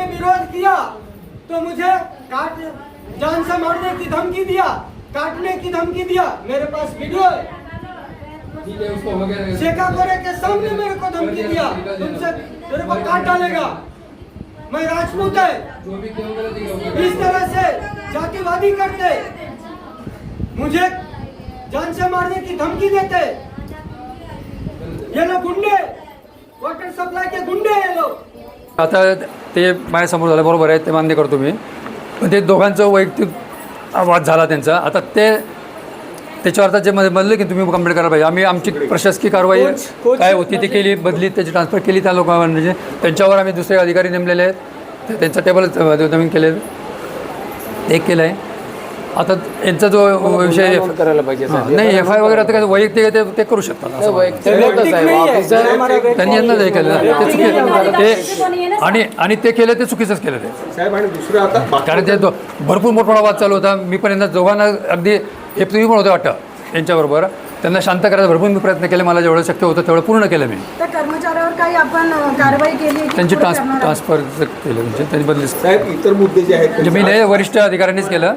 मैंने विरोध किया तो मुझे काट जान से मारने की धमकी दिया काटने की धमकी दिया। मेरे पास वीडियो है। शेखा कोरे के सामने मेरे को धमकी दिया। तुमसे मेरे को काट डालेगा। मैं राजपूत है। इस तरह से जातिवादी करते। मुझे जान से मारने की धमकी देते। ये लोग गुंडे वाटर सप्लाई के गुंडे हैं। आता ते माझ्यासमोर झालं बरोबर आहे ते मान्य करतो मी. पण ते दोघांचं वैयक्तिक वाद झाला त्यांचा. आता ते त्याच्यावर आता जे मध्ये म्हणलं की तुम्ही कंप्लेंट करायला पाहिजे. आम्ही आमची प्रशासकीय कारवाई काय होती ती केली बदली त्याची ट्रान्सफर केली त्या लोकांना म्हणजे त्यांच्यावर आम्ही दुसरे अधिकारी नेमलेले आहेत. त्यांचं टेबल नवीन केले ते एक केलं आहे आता यांचा जो विषय करायला पाहिजे नाही एफ आय वगैरे आता काय वैयक्तिक आहे ते- ते करू शकतात असं वैयक्तिक साहेब ऑफिसर त्यांनी यांना हे केलं. ना, ते चुकी ते आणि आणि ते केलं ते चुकीचंच केलं ते. साहेब आणि दुसरं आता बाकी- कारण ते दो- भरपूर मोठमोठा वाद चालू होता. मी पण यांना दोघांना अगदी हे तुम्ही पण होते वाटतं यांच्याबरोबर. त्यांना शांत करायचा भरपूर मी प्रयत्न केले. मला जेवढं शक्य होतं तेवढं पूर्ण केलं मी. त्या कर्मचाऱ्यावर काही आपण अ, कारवाई केली की त्यांची पुढे ट्रान्स करणार आहात? ट्रान्सफर केलं म्हणजे त्यांनी बदली साहेब इतर मुद्दे जे आहेत म्हणजे मी नाही वरिष्ठ अधिकाऱ्यांनीच केलं.